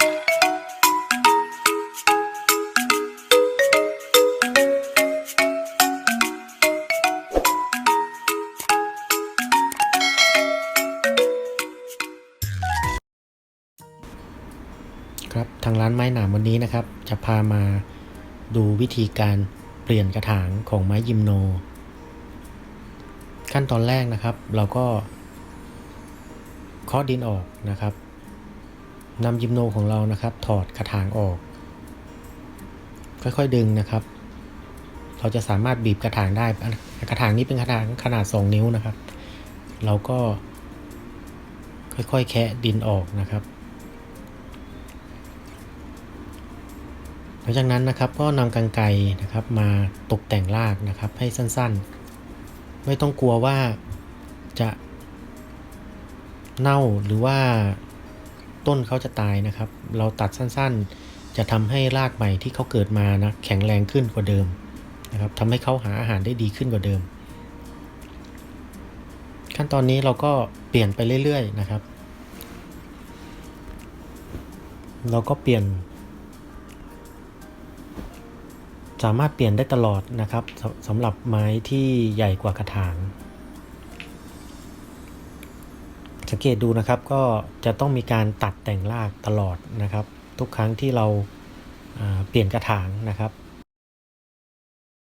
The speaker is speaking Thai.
ครับทางร้านไม้หนามวันนี้นะครับ จะพามาดูวิธีการเปลี่ยนกระถางของไม้ยิมโน ขั้นตอนแรกนะครับ เราก็เคาะดินออกนะครับ นำยิมโนของเรานะครับ ถอดกระถางออก ค่อยๆดึงนะครับ เราจะสามารถบีบกระถางได้กระถางนี้เป็นกระถางขนาด 2 นิ้วนะครับ เราก็ ค่อยๆแคะดินออกนะครับหลังจากนั้นนะครับก็นำกรรไกนะครับมาตกแต่งรากนะครับ ให้สั้นๆ ไม่ต้องกลัวว่าจะเน่าหรือว่า ต้นเขาจะตายนะครับ เราตัดสั้นๆ จะทำให้รากใหม่ที่เขาเกิดมานะแข็งแรงขึ้นกว่าเดิมนะครับทำให้เขาหาอาหารได้ดีขึ้นกว่าเดิม ขั้นตอนนี้เราก็เปลี่ยนไปเรื่อยๆนะครับ เราก็เปลี่ยน สามารถเปลี่ยนได้ตลอดนะครับสำหรับไม้ที่ใหญ่กว่ากระถาง สังเกตดูนะครับก็จะต้องมีการตัดแต่งรากตลอดนะครับ ทุกครั้งที่เราอ่าเปลี่ยนกระถางนะครับ